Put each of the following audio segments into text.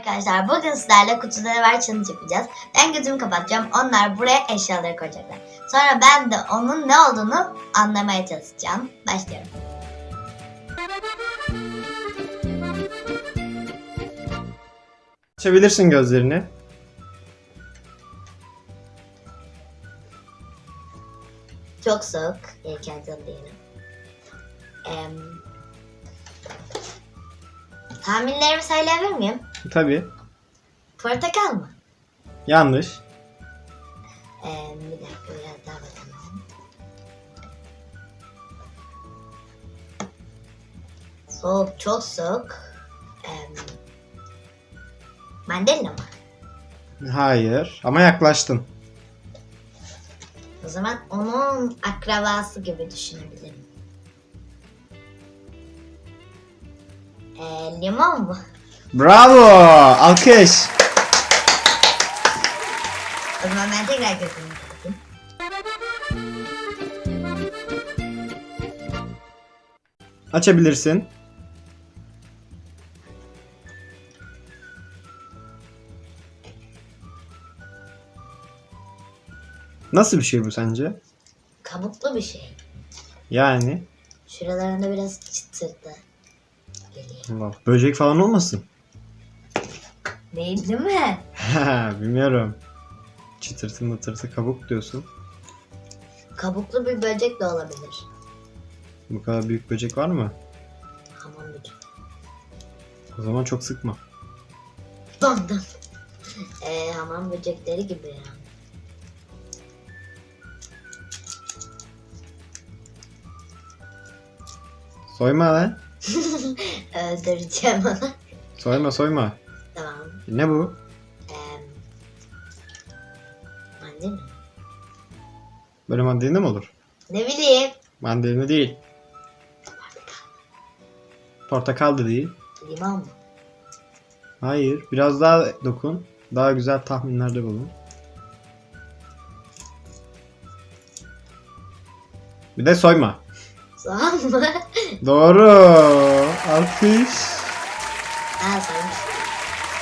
Arkadaşlar bugün sizlerle kutuda ne var challenge yapacağız. Ben gözümü kapatacağım. Onlar buraya eşyaları koyacaklar. Sonra ben de onun ne olduğunu anlamaya çalışacağım. Başlıyorum. Açabilirsin gözlerini. Çok soğuk. Yelken diyelim. Em, tahminlerimi söyleyebilir miyim? Tabii. Portakal mı? Yanlış. Em, bir dakika biraz daha bakalım. Soğuk, çok soğuk. Em, mandalina mı? Hayır. Ama yaklaştın. O zaman onun akrabası gibi düşünebilirim. Ee, limon mu? Bravo. Alkış. O zaman ben tekrar gözümü kapatayım. Açabilirsin. Nasıl bir şey bu sence? Kabuklu bir şey. Yani Şuralarında biraz çıtırdı. Geliyor. Allah, böcek falan olmasın. Değil değil mi? Bilmiyorum. Çıtırtı mıtırtı kabuk diyorsun. Kabuklu bir böcek de olabilir. Bu kadar büyük böcek var mı? Hamam böcek. O zaman çok sıkma. Dondum. Ee, hamam böcekleri gibi ya. Soyma lan. Öldüreceğim onu. Soyma soyma. Ne bu? Ee, mandalina. Böyle mandalina mı olur? Ne bileyim. Mandalina değil. Portakal da değil. Limon mu? Hayır. Biraz daha dokun. Daha güzel tahminlerde bulun. Bir de soyma. Mı? Doğru. Alkış.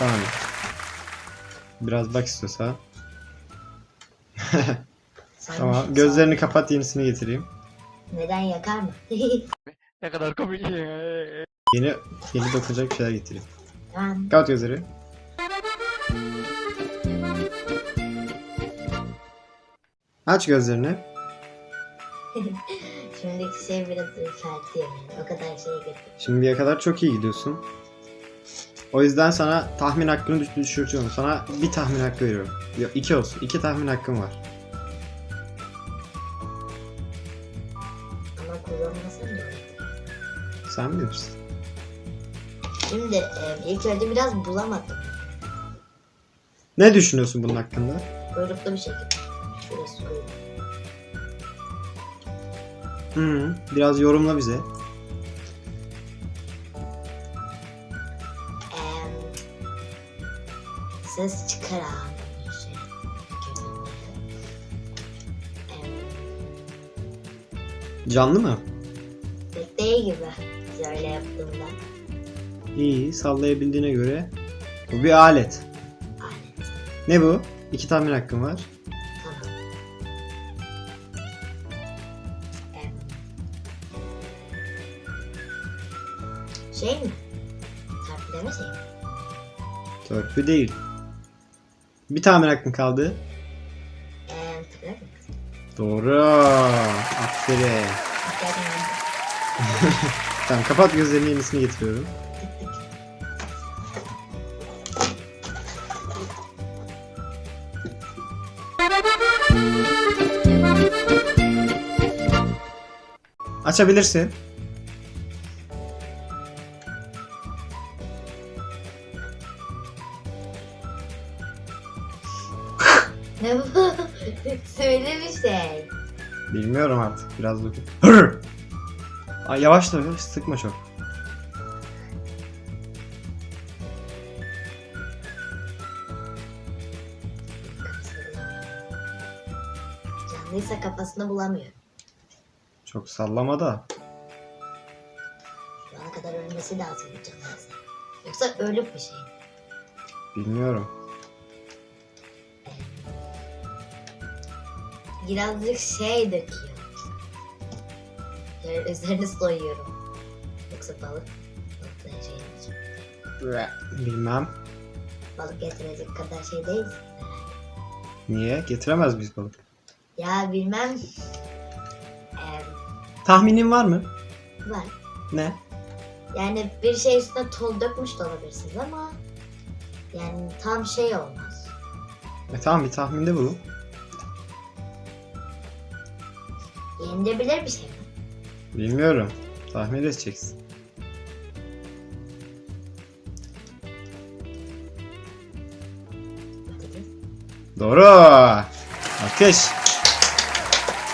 Tamam. Biraz bak istiyorsan. Soğan. Tamam. Gözlerini kapat yenisini getireyim. Neden yakar mı? Ne kadar komik. Yeni yeni dokunacak bir şeyler getireyim. tamam. Kapat gözleri. Aç gözlerini. Şimdiki şey biraz beni. O kadar şeye getirdim. Şimdiye kadar çok iyi gidiyorsun. O yüzden sana tahmin hakkını düş- düşürtüyorum. Sana bir tahmin hakkı veriyorum. Yok iki olsun. İki tahmin hakkım var. Ama kullanmasam da olur. Sen bilirsin. Şimdi e, ilk önce biraz bulamadım. Ne düşünüyorsun bunun hakkında? Kuyruklu bir şekilde. Şurası kuyruk. Hı, biraz yorumla bize. Ses çıkaran bir şey. Canlı mı? Bekleyi gibi. Böyle yaptığımda. İyi, sallayabildiğine göre. Bu bir alet. Alet. Ne bu? İki tahmin hakkım var. Tamam. Em, şey mi? Şey mi? Törpü değil. Bir tahmin hakkın kaldı. Doğru. Aferin. Tamam kapat gözlerini yenisini getiriyorum. Açabilirsin. Ne bu? Söyle bir şey. Bilmiyorum artık. Biraz dokun. Hır! Ay yavaş da sıkma çok. Canlıysa kafasını bulamıyor. Çok sallama da. Şu ana kadar ölmesi lazım bu canlıysa. Yoksa ölüp bir şey. Bilmiyorum. Birazcık şey döküyor. Böyle üzerine soyuyorum. Yoksa balık balık olacak. Bilmem. Balık getirecek kadar şey değil. Niye? Getiremez biz balık. Ya bilmem. Ee, Tahminin var mı? var. Ne? Yani bir şey üstüne toz dökmüş de olabilirsiniz ama yani tam şey olmaz. E tamam bir tahminde bulun. Yenilebilir bir şey mi? Bilmiyorum. Tahmin edeceksin. Doğru. Alkış.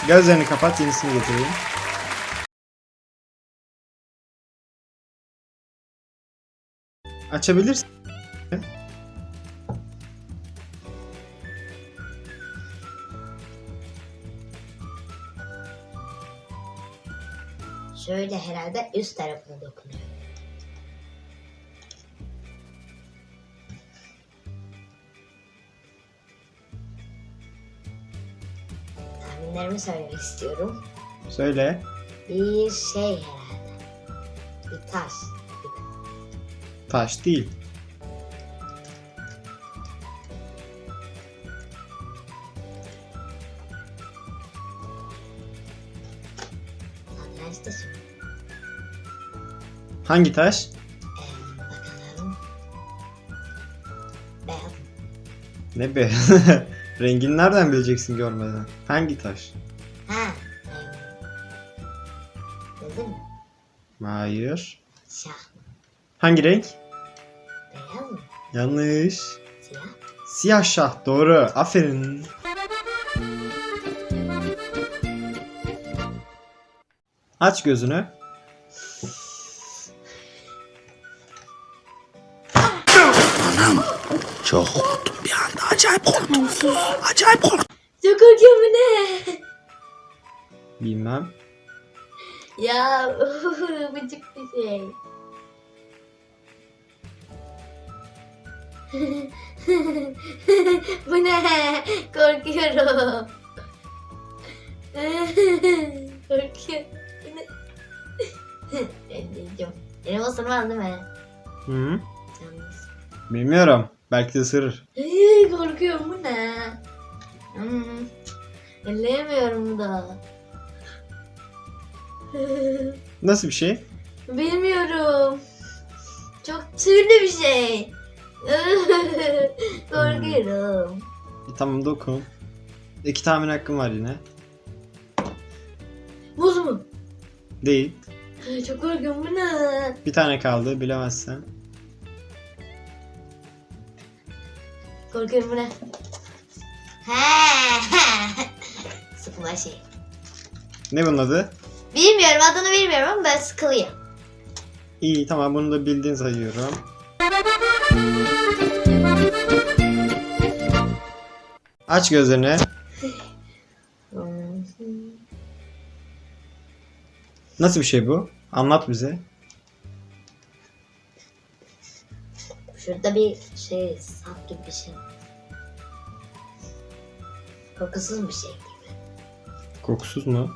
Gözlerini kapat yenisini getireyim. Açabilirsin. Şöyle herhalde üst tarafına dokunuyor. Tahminlerimi söylemek istiyorum. Söyle. Bir şey herhalde. Bir taş. Taş değil. Taşı mı? Hangi taş? Ee, bakalım. Beyaz. Ne be? Rengini nereden bileceksin görmeden? Hangi taş? Ha. Ee, Dedin mi? Hayır. Şah. Hangi renk? Beyaz mı? Yanlış. Siyah. Siyah şah doğru. Aferin. Aç gözünü. Çok korktum bir anda. Acayip korktum. Acayip korktum. Çok korkuyorum ne? Bilmem. Ya bıcık bir şey. bu ne? Korkuyorum. Korkuyorum. Benim ısırmaz değil mi? Hı -hı. Yalnız. Bilmiyorum. Belki de ısırır. Ay, korkuyorum bu ne? Hmm. Elleyemiyorum da. Nasıl bir şey? Bilmiyorum. Çok türlü bir şey. Korkuyorum. E, tamam dokun. İki tahmin hakkım var yine. Buz mu? Değil. Ay, Çok korkuyorum bu ne? Bir tane kaldı bilemezsen. Korkuyorum bu ne? Sıkma şey. Ne bunun adı? Bilmiyorum adını bilmiyorum ama ben sıkılıyor. İyi tamam bunu da bildiğin sayıyorum. Aç gözlerini. Nasıl bir şey bu? Anlat bize. Şurada bir şey sap gibi bir şey. Kokusuz bir şey gibi. Kokusuz mu?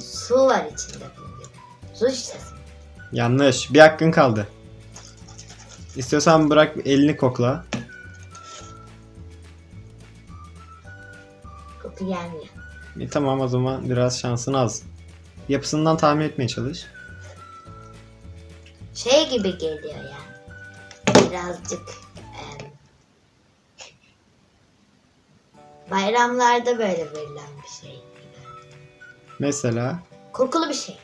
Su var içinde bunun gibi. Su şişesi. Yanlış. Bir hakkın kaldı. İstiyorsan bırak elini kokla. Koku gelmiyor. E, tamam o zaman biraz şansın az. Yapısından tahmin etmeye çalış. Şey gibi geliyor ya. Birazcık em, bayramlarda böyle verilen bir şey. Mesela Kokulu bir şey.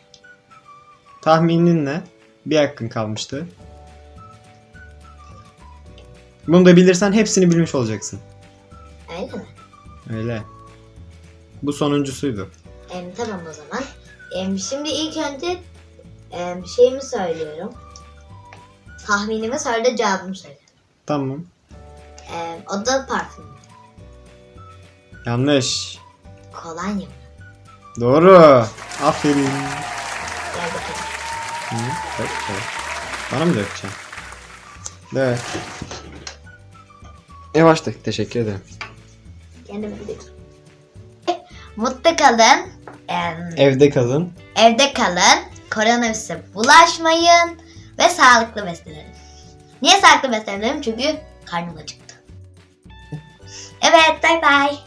tahminin ne? Bir hakkın kalmıştı. Bunu da bilirsen hepsini bilmiş olacaksın. Öyle mi? Öyle. Bu sonuncusuydu. Em, tamam o zaman. Em, şimdi ilk önce em, şeyimi söylüyorum. Tahminimi da cevabımı söylüyorum. Tamam. Em, o da parfüm. Yanlış. Kolonya mı? Doğru. Aferin. Gel bakalım. Hı, dök, dök. Bana mı dökeceksin? Dök. Yavaş dök. Teşekkür ederim. Mutlu kalın. Evde kalın. Evde kalın. Koronavirüse bulaşmayın. Ve sağlıklı beslenelim. Niye sağlıklı beslenelim? Çünkü karnım acıktı. Evet, bay bay.